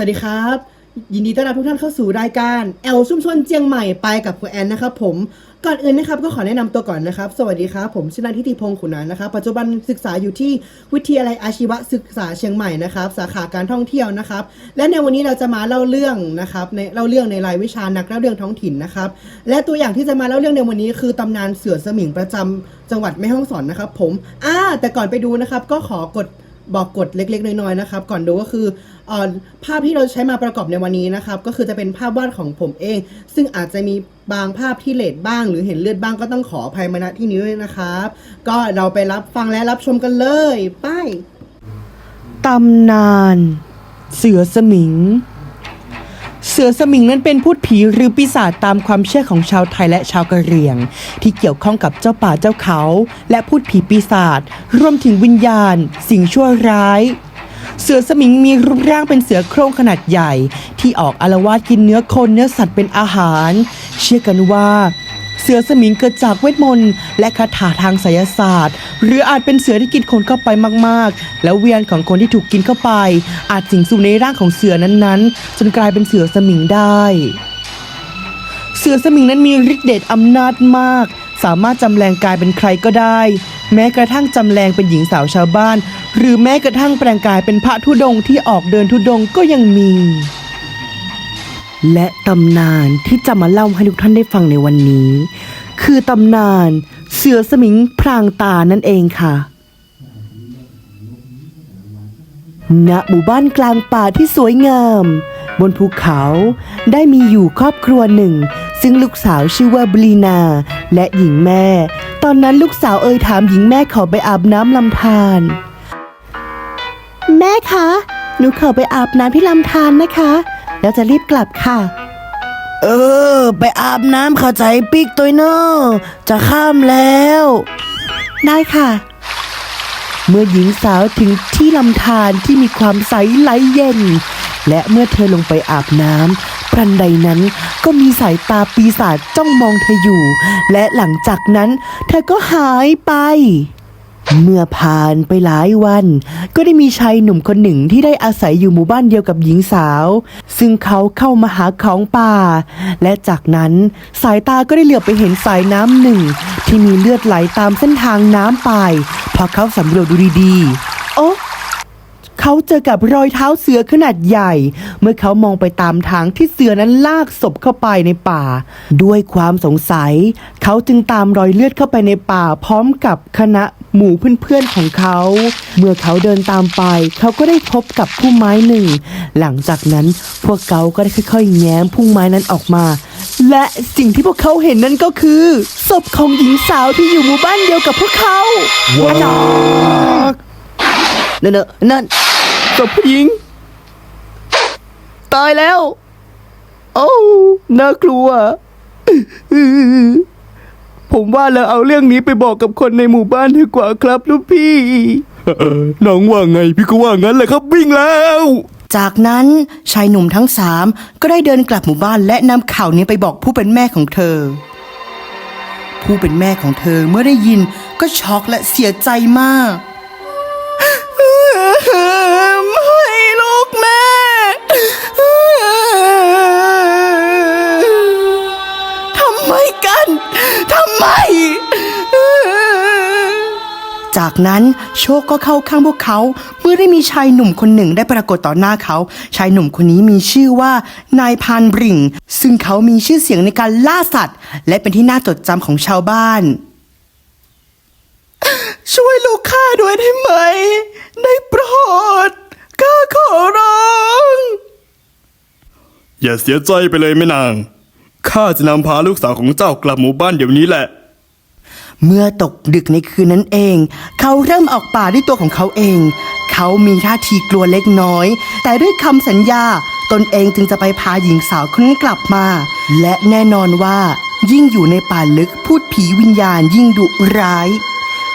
สวัสดีครับ ยินดีต้อนรับทุกท่านเข้าสู่รายการแอลชุมชนเจียงใหม่ไปกับคุณแอนนะครับผมก่อนอื่นนะครับก็ขอแนะนำตัวก่อนนะครับ สวัสดีครับ ผมชื่อนายทิติพงศ์ขุนนานนะครับปัจจุบันศึกษาอยู่ที่วิทยาลัยอาชีวศึกษาเชียงใหม่นะครับสาขาการท่องเที่ยวนะครับ และในวันนี้เราจะมาเล่าเรื่องนะครับในเล่าเรื่องในรายวิชานักเล่าเรื่องท้องถิ่นนะครับและตัวอย่างที่จะมาเล่าเรื่องในวันนี้คือตำนานเสือสมิงประจำจังหวัดแม่ฮ่องสอนนะครับ ผมอ่าแต่ก่อนไปดูนะครับก็ขอกด บอกกฎเล็ก ๆ น้อยๆนะครับ ก่อนดูก็คืออภาพที่เราใช้มาประกอบในวันนี้นะครับ ก็คือจะเป็นภาพวาดของผมเอง ซึ่งอาจจะมีบางภาพที่เลดบ้าง หรือเห็นเลือดบ้างก็ต้องขออภัยมาณที่นี้ด้วยนะครับ ก็เราไปรับฟังและรับชมกันเลยไปตำนาน เสือสมิง เสือสมิงนั้นเป็นพูดผีหรือปีศาจตามความเชื่อของชาวไทยและชาวกะเหรี่ยง ที่เกี่ยวข้องกับเจ้าป่าเจ้าเขา และพูดผีปีศาจรวมถึงวิญญาณ สิ่งชั่วร้าย เสือสมิงมีรูปร่างเป็นเสือโคร่งขนาดใหญ่ ที่ออกอารวาสกินเนื้อคนเนื้อสัตว์เป็นอาหาร เชื่อกันว่า สือสมิงเกิดจากเวทมนต์และคาถาทางไสยศาสตร์ หรืออาจเป็นเสือที่กินคนเข้าไปมากๆ แล้วเวียนของคนที่ถูกกินเข้าไป อาจสิงสู่ในร่างของเสือนั้นๆ จนกลายเป็นเสือสมิงได้ เสือสมิงนั้นมีฤทธิ์เดชอำนาจมาก สามารถจำแรงกายเป็นใครก็ได้ แม้กระทั่งจำแรงเป็นหญิงสาวชาวบ้าน หรือแม้กระทั่งแปลงกายเป็นพระธุดงค์ที่ออกเดินธุดงค์ก็ยังมี และตำนานที่จะมาเล่าให้ทุกท่านได้ฟังในวันนี้ คือตำนานเสือสมิงพรางตานั่นเองค่ะ ณ หมู่บ้านกลางป่าที่สวยงาม บนภูเขาได้มีอยู่ครอบครัวหนึ่ง ซึ่งลูกสาวชื่อว่าบลีนา และหญิงแม่ ตอนนั้นลูกสาวเอ่ยถามหญิงแม่ขอไปอาบน้ำลำธารแม่คะ หนูขอไปอาบน้ำที่ลำธารนะคะ แล้วจะรีบกลับค่ะ เออ ไปอาบน้ำเข้าใจปิกตัวเนอะจะข้ามแล้ว ได้ค่ะ เมื่อหญิงสาวถึงที่ลำธารที่มีความใสไหลเย็น และเมื่อเธอลงไปอาบน้ำปรันใดนั้นก็มีสายตาปีศาจจ้องมองเธออยู่ และหลังจากนั้นเธอก็หายไป เมื่อผ่านไปหลายวัน ก็ได้มีชายหนุ่มคนหนึ่งที่ได้อาศัยอยู่หมู่บ้านเดียวกับหญิงสาว ซึ่งเขาเข้ามาหาของป่า และจากนั้นสายตาก็ได้เหลือบไปเห็นสายน้ำหนึ่ง ที่มีเลือดไหลตามเส้นทางน้ำไปพอเขาสำรวจดูดีๆ เขาเจอกับรอยเท้าเสือขนาดใหญ่ เมื่อเขามองไปตามทางที่เสือนั้นลากศพเข้าไปในป่า ด้วยความสงสัย เขาจึงตามรอยเลือดเข้าไปในป่าพร้อมกับคณะหมู่เพื่อนๆของเขา เมื่อเขาเดินตามไป เขาก็ได้พบกับพุ่มไม้หนึ่ง หลังจากนั้นพวกเขาก็ได้ค่อยๆ แง้มพุ่มไม้นั้นออกมา และสิ่งที่พวกเขาเห็นนั่นก็คือศพของหญิงสาวที่อยู่หมู่บ้านเดียวกับพวกเขาว้าวอาจารย์นั่นน่ะนั่น ศพผู้หญิง ตายแล้ว โอ้น่ากลัว ผมว่าแล้วเอาเรื่องนี้ไปบอกกับคนในหมู่บ้านดีกว่าครับลูกพี่น้องว่าไงพี่ก็ว่างั้นแหละครับวิ่งแล้ว จากนั้นชายหนุ่มทั้งสามก็ได้เดินกลับหมู่บ้านและนำข่าวนี้ไปบอกผู้เป็นแม่ของเธอ ผู้เป็นแม่ของเธอเมื่อได้ยินก็ช็อกและเสียใจมาก ทำไมกัน ทำไม จากนั้นโชคก็เข้าข้างพวกเขา เมื่อได้มีชายหนุ่มคนหนึ่งได้ปรากฏต่อหน้าเขา ชายหนุ่มคนนี้มีชื่อว่านายพานบริงซึ่งเขามีชื่อเสียงในการล่าสัตว์ และเป็นที่น่าจดจำของชาวบ้าน ช่วยลูกข้าด้วยได้ไหม ได้โปรดข้าขอร้อง อย่าเสียใจไปเลยแม่นาง ข้าจะนำพาลูกสาวของเจ้ากลับหมู่บ้านเดี๋ยวนี้แหละ เมื่อตกดึกในคืนนั้นเอง เขาเริ่มออกป่าด้วยตัวของเขาเอง เขามีท่าทีกลัวเล็กน้อย แต่ด้วยคำสัญญาตนเองจึงจะไปพาหญิงสาวคนนั้นกลับมา และแน่นอนว่า ยิ่งอยู่ในป่าลึกพูดผีวิญญาณยิ่งดุร้าย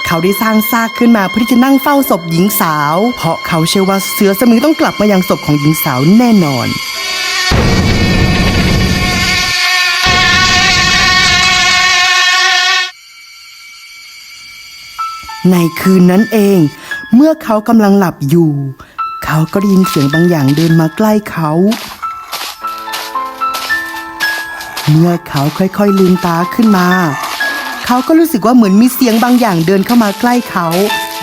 เขาได้สร้างซากขึ้นมาเพื่อที่จะนั่งเฝ้าศพหญิงสาว เพราะเขาเชื่อว่าเสือสมิงต้องกลับมายังศพของหญิงสาวแน่นอน ในคืนนั้นเอง เมื่อเขากำลังหลับอยู่ เขาก็ได้ยินเสียงบางอย่างเดินมาใกล้เขา เมื่อเขาค่อยๆลืมตาขึ้นมา เขาก็รู้สึกว่าเหมือนมีเสียงบางอย่างเดินเข้ามาใกล้เขา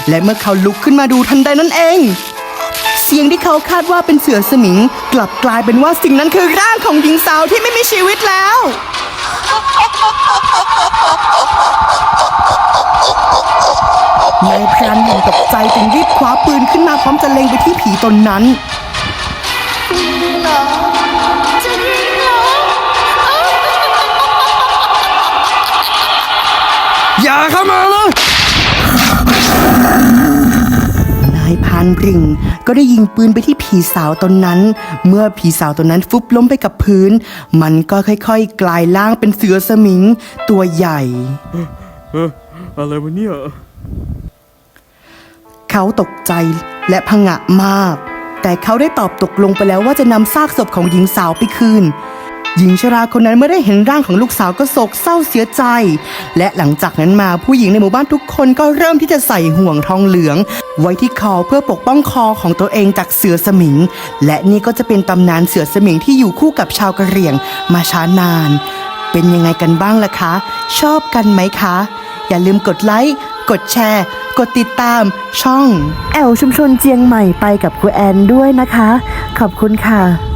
และเมื่อเขาลุกขึ้นมาดูทันใดนั้นเอง เสียงที่เขาคาดว่าเป็นเสือสมิง กลับกลายเป็นว่าสิ่งนั้นคือร่างของหญิงสาวที่ไม่มีชีวิตแล้ว นายพรานหญิงตกใจจึงรีบคว้าปืนขึ้นมาพร้อมจะเล็งไปที่ผีตนนั้น อย่าเข้ามานะนายพรานบริงก็ได้ยิงปืนไปที่ผีสาวตนนั้น เมื่อผีสาวตนนั้นฟุบล้มไปกับพื้น มันก็ค่อยๆ กลายร่างเป็นเสือสมิง ตัวใหญ่ เอออะไรวะเนี่ย เขาตกใจและผงะมาก แต่เขาได้ตอบตกลงไปแล้วว่าจะนำซากศพของหญิงสาวไปคืน หญิงชราคนนั้นเมื่อได้เห็นร่างของลูกสาวก็โศกเศร้าเสียใจ และหลังจากนั้นมาผู้หญิงในหมู่บ้านทุกคนก็เริ่มที่จะใส่ห่วงทองเหลือง ไว้ที่คอเพื่อปกป้องคอของตัวเองจากเสือสมิง และนี่ก็จะเป็นตำนานเสือสมิงที่อยู่คู่กับชาวกะเหรี่ยงมาช้านาน เป็นยังไงกันบ้างล่ะคะ ชอบกันไหมคะ อย่าลืมกดไลค์กดแชร์ กดติดตามช่อง แอลชุมชนเจียงใหม่ไปกับครูแอนด้วยนะคะ ขอบคุณค่ะ